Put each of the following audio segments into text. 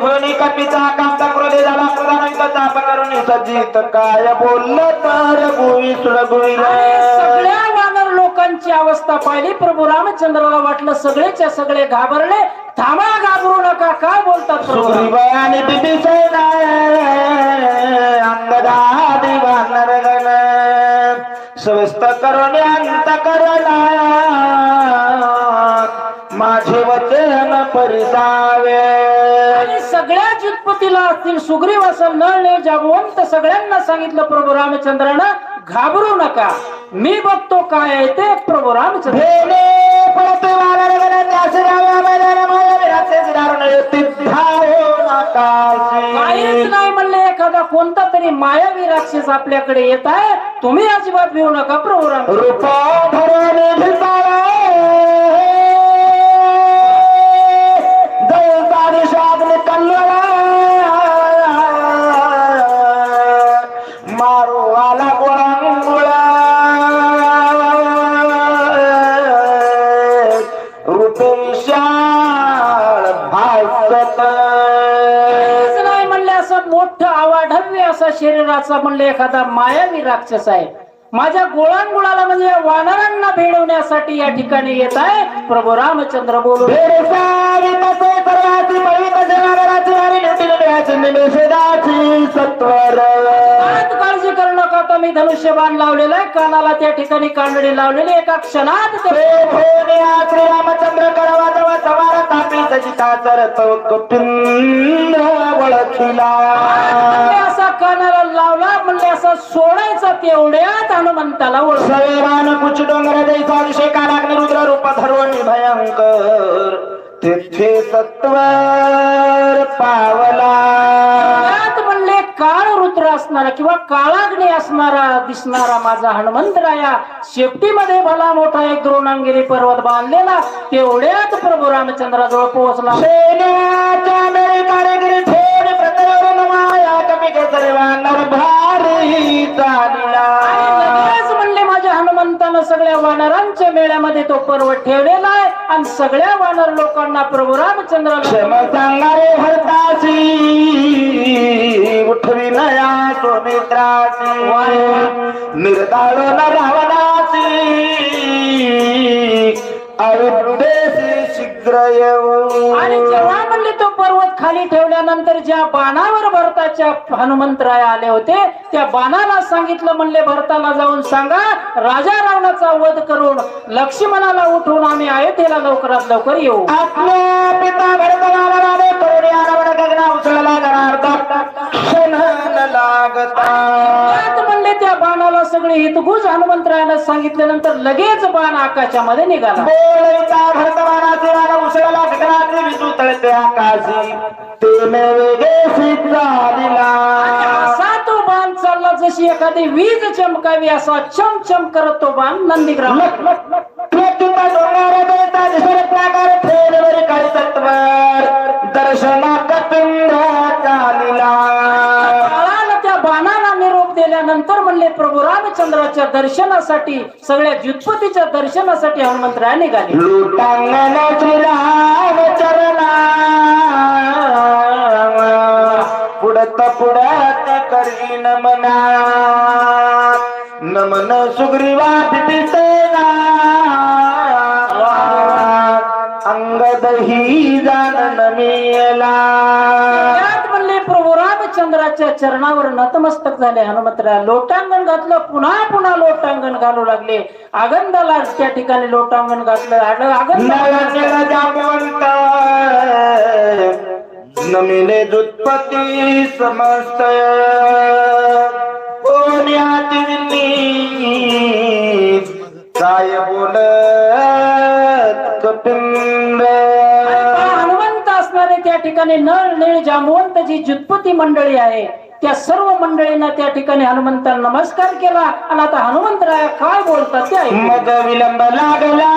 खोनी कपीचा कांता क्रोधे झाला. ताप करून सजित काय बोललं तर भुवी सुडगुईल? आणि सगळ्या वानर लोकांची अवस्था पाहिली. प्रभू रामचंद्राला वाटलं सगळेच्या सगळे घाबरले. थांबा घाबरू नका. काय बोलतात आणि बिबी अंगदा वानर गण स्वस्त करून जुत्पतीला असतील सुग्रीव असेल नळणे जागवंत सगळ्यांना सांगितलं प्रभू रामचंद्रानं घाबरू नका. मी बघतो काय आहे ते प्रभू रामचंद्र. नाही म्हणले एखादा कोणता तरी मायावी राक्षस आपल्याकडे येत आहे. तुम्ही अजिबात भिवू नका प्रभू राम मोठं आवाढव्य असा शरीराचा म्हणलं एखादा मायावी राक्षस आहे. माझ्या गोळांगुळाला म्हणजे या वानरांना भेडवण्यासाठी या ठिकाणी येत आहे. प्रभू रामचंद्र बोलू. काळजी करू नका तर मी धनुष्यबाण लावलेला आहे. कानाला त्या ठिकाणी कांडणी लावलेली एका क्षणात ते ते भोनिया असा कानाला लावला म्हणजे असा सोडायचा तेवढ्यात हनुमंताला ओळख. सवेरान कुच डोंगर अभिषेका लागणे रुद्र रूप धरून भयंकर. तेथे सत्वर पावला. म्हणले काळ रुद्र असणारा किंवा काळाग्नी असणारा दिसणारा माझा हनुमंतराया शेपटीमध्ये भला मोठा एक द्रोणांगिरी पर्वत बांधलेला तेवढ्यात प्रभू रामचंद्राजवळ पोहोचला. सर्वांवर भारी चालिला म्हणले माझ्या हनुमंतानं सगळ्या वानरांच्या मेळ्यामध्ये तो पर्वत ठेवलेला आहे आणि सगळ्या वानर लोकांना प्रभू रामचंद्राला क्षम सांगारे हरताची उठवी नया सुमित्राची निर्दाळ न रावणाची अयोध्येशी शीघ्र येऊ आणि जेव्हा म्हणले तो पर्वत खाली ठेवल्यानंतर ज्या बाणावर भरताच्या हनुमंतराय आले होते त्या बाणाला सांगितलं म्हणले भरताला जाऊन सांगा राजा रावणाचा वध करून लक्ष्मणाला उठवून आम्ही अयोध्येला लवकरात लवकर येऊ. आपल्या पिता भरतनाला राणे करुणी आरवण गगना क्षण न लागता त्या बाणाला सगळे हितगुज हनुमंतरायानं सांगितल्यानंतर लगेच बाण आकाशामध्ये निघाला. आकाशी. ते वेगेशी चालिला असा तो बाण चालला जशी एखादी वीज चमकावी असा चमचम करत तो बाण नंदीग्राम. प्रत्युता केल्यानंतर म्हणले प्रभू रामचंद्राच्या दर्शनासाठी सगळ्या जुत्पतीच्या दर्शनासाठी हनुमंतराय निघाले. पुढत पुढत करी नमना. नमन सुग्रीवा दिसेना. अंगद जाण नमियला रामचंद्राच्या चरणावर नतमस्तक झाले. हनुमंतराय लोटांगण घातलं. पुन्हा पुन्हा लोटांगण घालू लागले. आगंदाला त्या ठिकाणी लोटांगण घातलं. आग- आगंद. दुत्पती समस्त. काय बोलत हनुमंत असणारे त्या ठिकाणी नळ निळ जामवंत जी जुत्पती मंडळी आहे त्या सर्व मंडळींना त्या ठिकाणी हनुमंतांना नमस्कार केला. आणि आता हनुमंतराया काय बोलतात ते ऐकू. मग विलंब लागला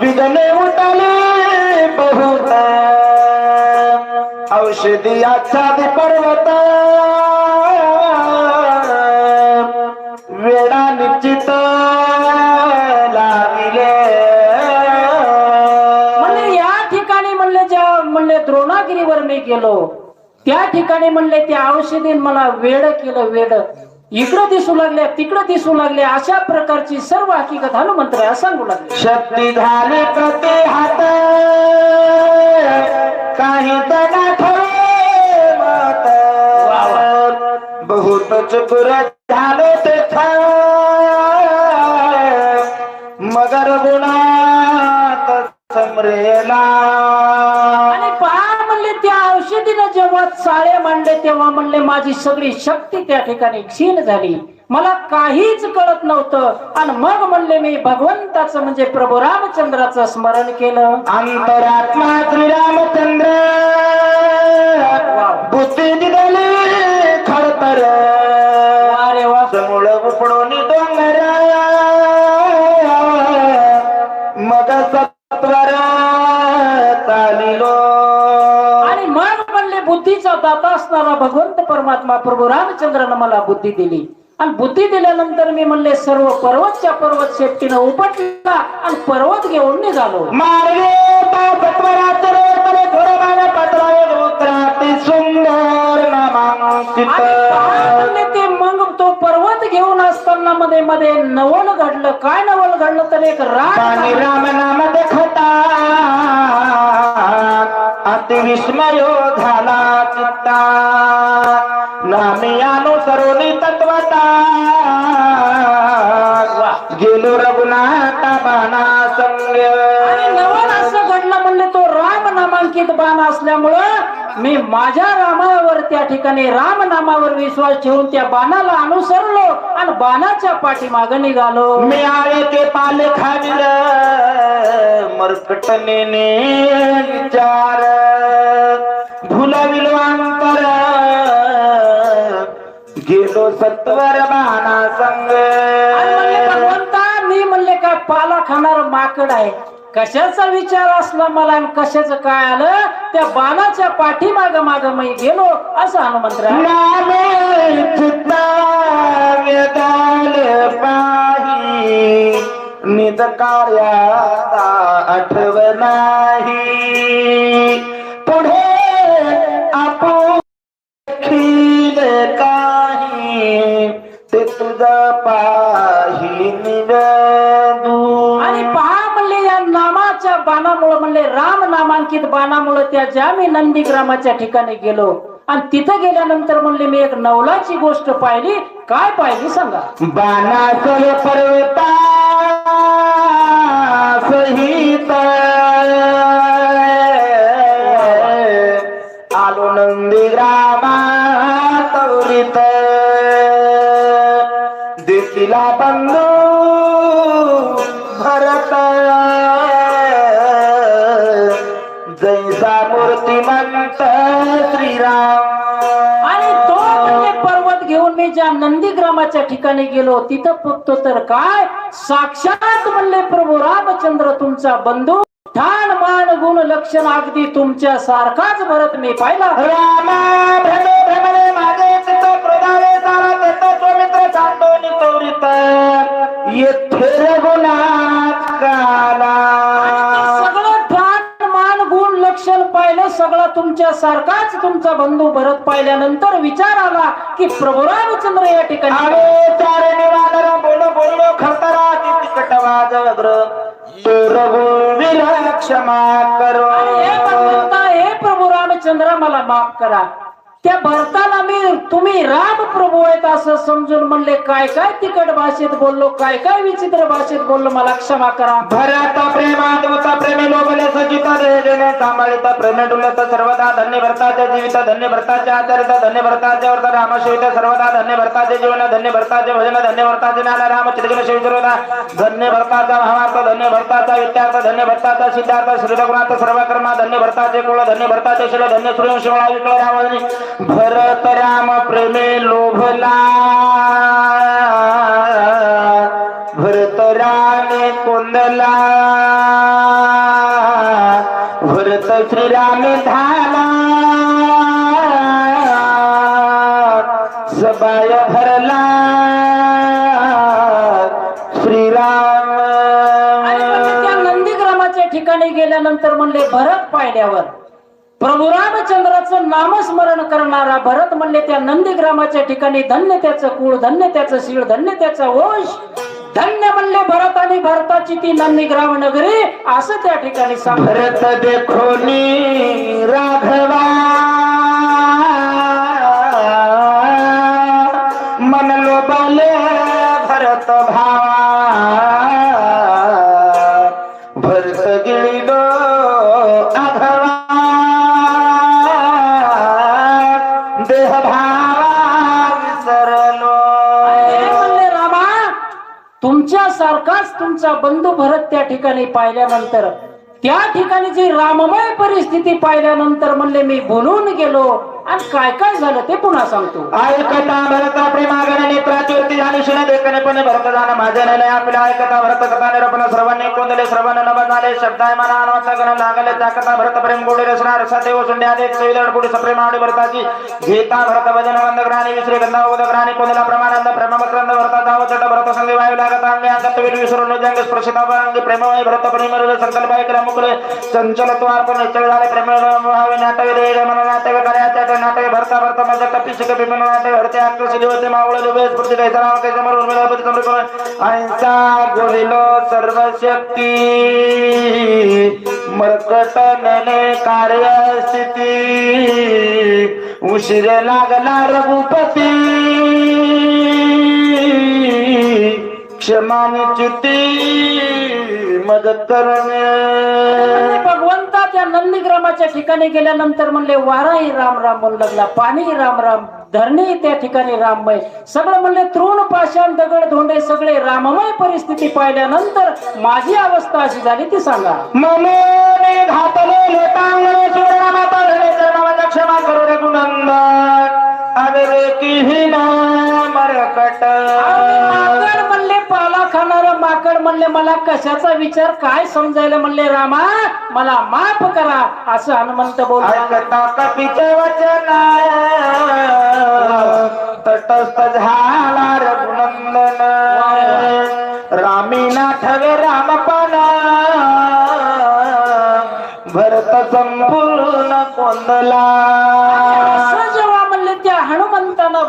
विदने उठले बहुत औषधी आच्छादी पर्वत. म्हणले मी गेलो. त्या ठिकाणी म्हणले त्या औषधी मला वेड केलं वेड. इकडं दिसू लागल्या तिकडं दिसू लागले अशा प्रकारची सर्व हकीकत हनुमंतराया सांगू लागले. शक्ती झाली प्रति हात काही बहुत चुकुर झालो ते मगर गुणात समरेला. जेव्हा मांडले तेव्हा म्हणले माझी सगळी शक्ती त्या ठिकाणी क्षीण झाली. मला काहीच कळत नव्हतं. आणि मग म्हणले मी भगवंताचं म्हणजे प्रभू रामचंद्राचं स्मरण केलं. अंतरात्मा असणारा भगवंत परमात्मा प्रभू रामचंद्रानं मला बुद्धी दिली. आणि बुद्धी दिल्यानंतर मी म्हणले सर्व पर्वतच्या पर्वत शेपटीनं उपटला आणि पर्वत घेऊन निघालो. ते मग तो पर्वत घेऊन असताना मध्ये मध्ये नवल घडलं. काय नवल घडलं तर एक राग राम नाम देखता. अतिविस्मय झाला चित्ता. नामी अनुसरोनी तत्वता. गेलो रघुनाथ बाणा संग. आणि असं घडलं म्हणले तो राम नामांकित बाण असल्यामुळं मी माझ्या रामावर त्या ठिकाणी राम नामावर विश्वास ठेवून त्या बाणाला अनुसरलो आणि बाणाच्या पाठीमाग निघालो. मिळाले ते पाल खाविल मरकटने विचार. भुलविलो अंतर गेलो सत्वर बाणा संग. भगवंता मी म्हणले काय पाला खाणार माकड आहे? कशाचा विचार असला मला आणि कशाचं काय आलं? त्या बाणाच्या पाठीमाग माग मी गेलो असं हनुमंतराय नामे कार्याचा आठव नाही. पुढे आपण काही ते तुझ पाही निवदू त्या बाणामुळे म्हणले राम नामांकित बाणामुळे त्या ज्या मी नंदीग्रामाच्या ठिकाणी गेलो. आणि तिथं गेल्यानंतर म्हणले मी एक नवलाची गोष्ट पाहिली. काय पाहिली सांगा. बाणा पर्वता सहित. आलो नंदी मी ज्या नंदीग्रामाच्या ठिकाणी गेलो तिथं बघतो तर काय? साक्षात म्हणले प्रभू रामचंद्र तुमचा बंधू ठाण मान गुण लक्षण अगदी तुमच्या सारखाच भरत मी पाहिला. रामा भ्रमे भ्रमणे मागे चित्त क्रोधावे सारा चित्त स्वमित्र सांतो नितोरित येथे रघुनाथ काला. पाहिलं सगळं तुमच्या सारखाच तुमचा बंधू भरत पाहिल्यानंतर विचार आला की प्रभू रामचंद्र या ठिकाणी हे हे प्रभू रामचंद्र मला माफ करा. त्या भरताला मी तुम्ही राम प्रभू आहेत असं समजून म्हणले काय काय तिकट भाषेत बोललो काय काय विचित्र भाषेत बोललो मला क्षमा करा. भरत प्रेमाद्भुत प्रेमी लोबले सजित देणे सांभाळित प्रेमे डुलत सर्वदा धन्य भरताच्या जीवित धन्य भरताच्या आचरित धन्य भरताच्या वर्त रामशिवित सर्वदा धन्य भरताचे जीवन धन्य भरताचे भजन धन्य भरताचे नाना राम चिरगिन शिवसर्वदा धन्य भरताचा महामार्थ धन्य भरताचा विद्यार्थ धन्य भरताचा सिद्धार्थ श्री रघुनाथ सर्वकर्मा धन्य भरताचे कुळ धन्य भरताचे शिल धन्य सूर्य शिवळा विकळ रावणी भरत राम प्रेमे लोभला. भरत रामे कोंदला. भरत श्रीराम धाला. सबाय भरला श्रीराम. नंदीग्रामाच्या ठिकाणी गेल्यानंतर म्हणले भरत पाहिल्यावर प्रभू रामचंद्राचं नामस्मरण करणारा भरत म्हणले त्या नंदीग्रामाच्या ठिकाणी धन्य त्याचं कुळ धन्य त्याचं शिळ धन्य त्याचा वंश धन्य म्हणले भरत आणि भरताची ती नंदीग्राम नगरी असं त्या ठिकाणी सांग भरत देखो राघवा. त्या ठिकाणी पाहिल्यानंतर त्या ठिकाणी जी राममय परिस्थिती पाहिल्यानंतर म्हणले मी बोलून गेलो. आणि काय काय झालं ते पुन्हा सांगतो. ऐकता भरता प्रेमागण नेत्राची वृत्ती झाली शिण देखणे पण भरत जाण माझे नाही आपल्या ऐकता भरत कथा निरपण सर्वांनी कोंदले सर्वांना नभ झाले शब्दाय मना अनवाचा गण लागले त्या कथा भरत प्रेम गोडी रचना रसा देव सुंडे आदे सविदड गोडी सप्रेम आवडी भरताची घेता भरत भजन वंद ग्राणी विश्री गंधा उद ग्राणी कोंदला प्रमानंद प्रेमक्रंद भरता जाव चट भरत संगी वायू लागत अंगे अंगत वीर विसरून जंग स्पर्शिता अंगी प्रेममय भरत प्रेम संकल्प ऐकला मुकले चंचल तो अर्पण निश्चल झाले प्रेम भावे नाटक रे मन नाटक कार्याच्या नाटक भरता भरता माझ्या कपी शिकपी मन नाटक भरते आकृषी होते मावळ दुबे स्फूर्ती काय सराव काय अहिंसा गोविलो सर्व शक्ती मरकट नने कार्यस्थिती। उशीर लागला रघुपती। क्षमाने क्षमानिच्युती मदत करणे त्या नंदीग्रामाच्या ठिकाणी गेल्यानंतर म्हणले वाराही राम राम म्हणू लागला पाणी राम राम धरणी त्या ठिकाणी राममय. सगळं म्हणले तृण पाषाण दगड धोंडे सगळे राममय परिस्थिती पाहिल्यानंतर माझी अवस्था अशी झाली ती सांगा. ममोने घातले लोटांगणे धरे क्षमा करू रे गुणंदन मरकट। म्हणले मला कशाचा विचार? काय समजायला म्हणले रामा? मला माफ करा. असं हनुमंत बोल ऐकता कपीचे तटस्थ झाला रघुनंदन. रामीना ठवे भरत संपूर्ण कोंदला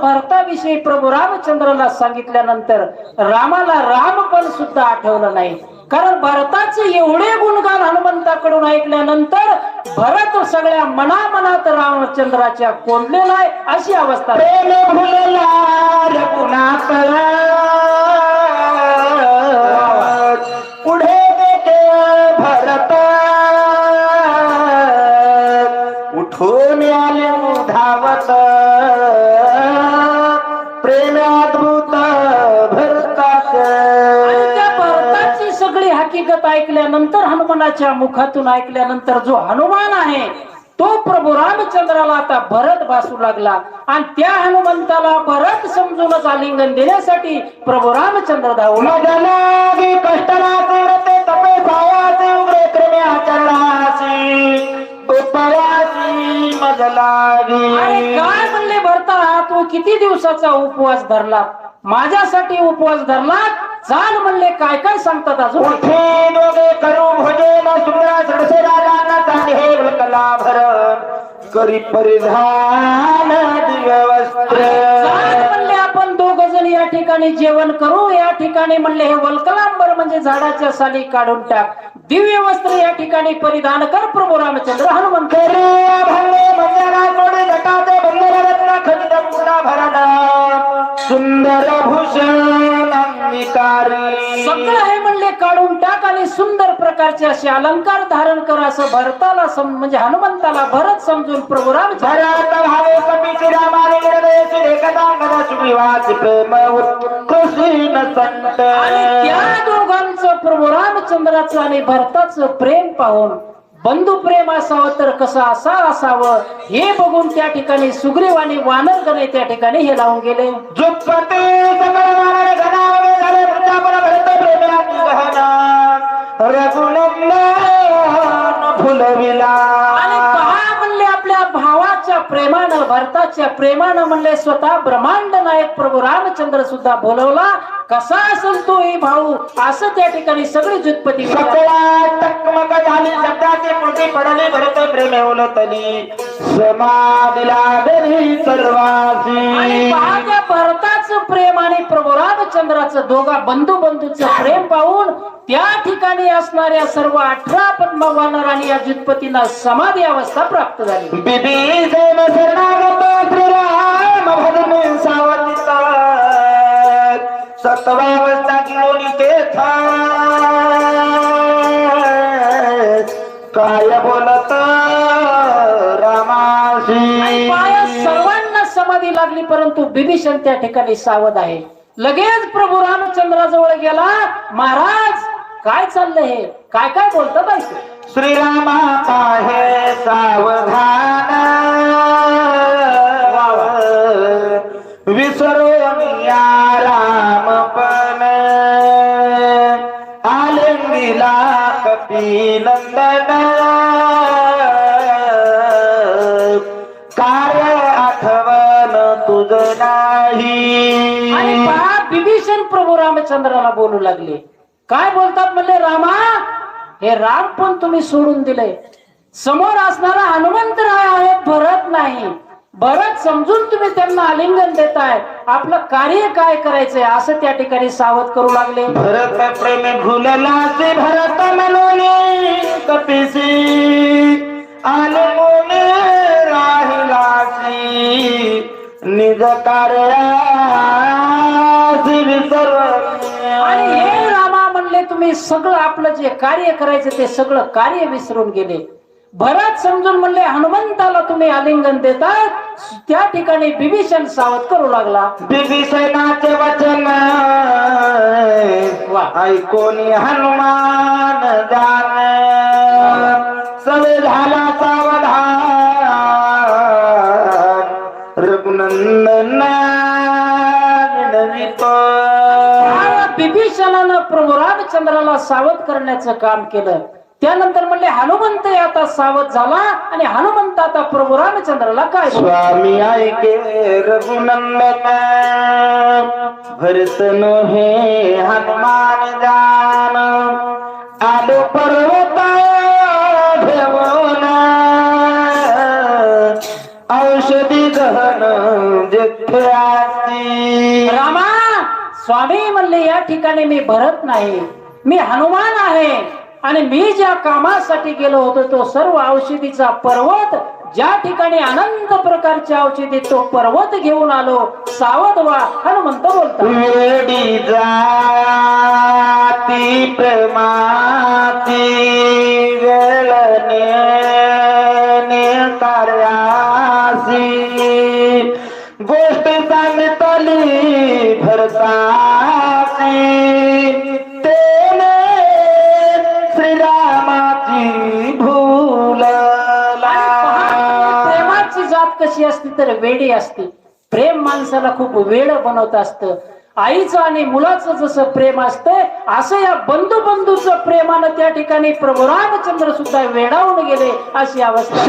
भरताविषयी प्रभू रामचंद्रला सांगितल्यानंतर रामाला रामपण सुद्धा आठवलं नाही. कारण भरताचे एवढे गुणगान हनुमंताकडून ऐकल्यानंतर भरत सगळ्या मनामनात रामचंद्राच्या कोंडलेला आहे अशी अवस्था. हनुमानाच्या मुखातून ऐकल्यानंतर जो हनुमान आहे तो प्रभू रामचंद्राला आता भरत भासू लागला. आणि त्या हनुमंताला भरत समजूनच आलिंगन देण्यासाठी प्रभू रामचंद्र धावू काय म्हणले भरता तू किती दिवसाचा उपवास धरला? माझ्यासाठी उपवास धरला चाल म्हणले काय काय सांगतात अजून? उठे दोघे करू भोजन चांदी हे करी परिधान दिव्य वस्त्र. चाल म्हणले आपण दोघ जण या ठिकाणी जेवण करू. या ठिकाणी म्हणले हे वल्कलांबर म्हणजे झाडाच्या साली काढून टाक. दिव्य वस्त्र या ठिकाणी परिधान कर प्रभू रामचंद्र हनुमंत. सुंदर भूषण सगळं हे म्हणले काढून टाक आणि सुंदर प्रकारचे असे अलंकार धारण कर असं भरताला म्हणजे हनुमंताला भरत समजून प्रभू आणि त्या दोघांचं प्रभू रामचंद्राचं आणि भरताचं प्रेम पाहून बंधू प्रेम असावं तर कसं असा असावं हे बघून त्या ठिकाणी सुग्रीव आणि वानरगणे त्या ठिकाणी हे लावून गेले. आणि पहा म्हणले आपल्या भावाच्या प्रेमानं भरताच्या प्रेमानं म्हणले स्वतः ब्रह्मांड नायक प्रभू रामचंद्र सुद्धा बोलवला. कसा असेल तो ही भाऊ? असं त्या ठिकाणी सगळी टकमक झाली पोटी पडली भरत प्रेमे समाधीला सर्वासी भरताचं प्रेम आणि प्रभू रामचंद्राचं दोघा बंधू बंधूचं प्रेम पाहून त्या ठिकाणी असणाऱ्या सर्व अठरा पद्मवानर आणि या जुत्पतींना समाधी अवस्था प्राप्त झाली. सत्वावस्था घेऊन तेथ काय बोलत रामाशी सर्वांना समाधी लागली परंतु बिभीषण त्या ठिकाणी सावध आहे. लगेच प्रभू रामचंद्राजवळ गेला. महाराज काय चाललंय हे? काय काय बोलतात ऐकू श्रीरामाचा हे सावधान. विसरून राम पण आलंगीला कपी नंदन काय आठवण तुझ नाही. विभीषण प्रभू रामचंद्राला बोलू लागले. काय बोलतात म्हणले रामा हे राम पण तुम्ही सोडून दिले. समोर असणारा हनुमंतराय आहे भरत नाही. भरत समजून तुम्ही त्यांना आलिंगन देताय. आपलं कार्य काय करायचंय असं त्या ठिकाणी सावध करू लागले. भरत प्रेमी भुललासी भरत मनोनी कपिसी. आले मोने राहिलासी निज कार्यासी आणि हे रामा म्हणले तुम्ही सगळं आपलं जे कार्य करायचं ते सगळं कार्य विसरून गेले. भरत समजून म्हणले हनुमंताला तुम्ही आलिंगन देतात. त्या ठिकाणी बिभीषण सावध करू लागला. बिभीषणाचे वचन. ऐकून हनुमान जान. सवे झाला सावधान रघुनंदन बिभीषणानं प्रभू रामचंद्राला सावध करण्याचं काम केलं. त्यानंतर म्हणले हनुमंत आता सावध झाला आणि हनुमंत आता प्रभू रामचंद्राला काय? स्वामी ऐके रघुनंदन. भरत हे हनुमान जान. आलो पर्वत औषधी गहन जेथे रामा स्वामी म्हणले या ठिकाणी मी भरत नाही. मी हनुमान आहे. आणि मी ज्या कामासाठी गेलो होतो तो सर्व औषधीचा पर्वत ज्या ठिकाणी अनंत प्रकारच्या औषधी तो पर्वत घेऊन आलो सावध वा हनुमंत बोलतो प्रमाती. वेडी असते. प्रेम माणसाला खूप वेळ बनवत असतं. आईचं आणि मुलाचं जसं प्रेम असतं असं या बंधू बंधूचं प्रेमानं त्या ठिकाणी प्रभू रामचंद्र सुद्धा वेडावून गेले अशी अवस्था.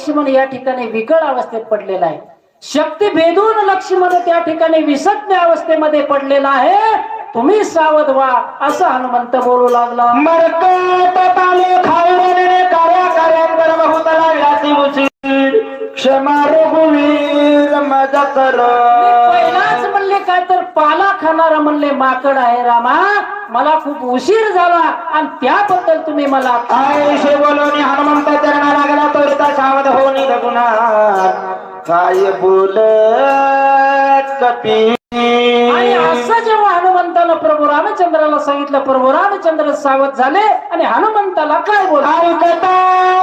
लक्ष्मण या ठिकाणी विकळ अवस्थेत पडलेला आहे. शक्ती भेदून लक्ष्मण त्या ठिकाणी विसज्ञ अवस्थेमध्ये पडलेला आहे. तुम्ही सावध व्हा असं हनुमंत बोलू लागला. पहिलाच म्हणले काय तर पाला खाणारा म्हणले माकड आहे रामा. मला खूप उशीर झाला आणि त्याबद्दल तुम्ही मला आयुष्य बोलवणी हनुमंत चरणा लागला तोरिता सावध होणी रघुनाथ काय बोल कपी? आणि असं जेव्हा हनुमंताला प्रभू रामचंद्राला सांगितलं प्रभू रामचंद्र सावध झाले आणि हनुमंताला काय बोल ऐकता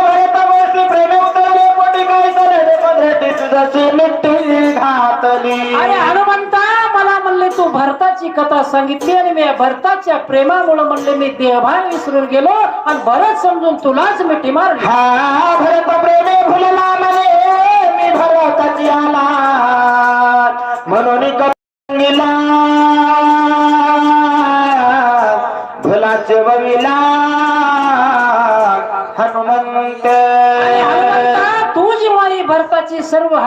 भरत गोष्टी प्रेम उतरले पोटी काय सरे घातली. आणि भरताची कथा सांगितली आणि मी या भरताच्या प्रेमामुळे म्हणले मी देहभान विसरून गेलो आणि भरत समजून तुलाच मिठी मार हा भरत प्रेमे फुलला म्हणे मी भरताची आला म्हणून भुलाचे बविला.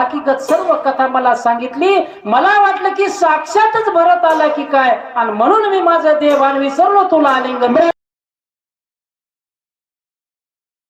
हकीकत सर्व कथा मला सांगितली. मला वाटलं की साक्षातच भरत आला की काय? आणि म्हणून मी माझं देवान विसरलो तुला आलिंगन.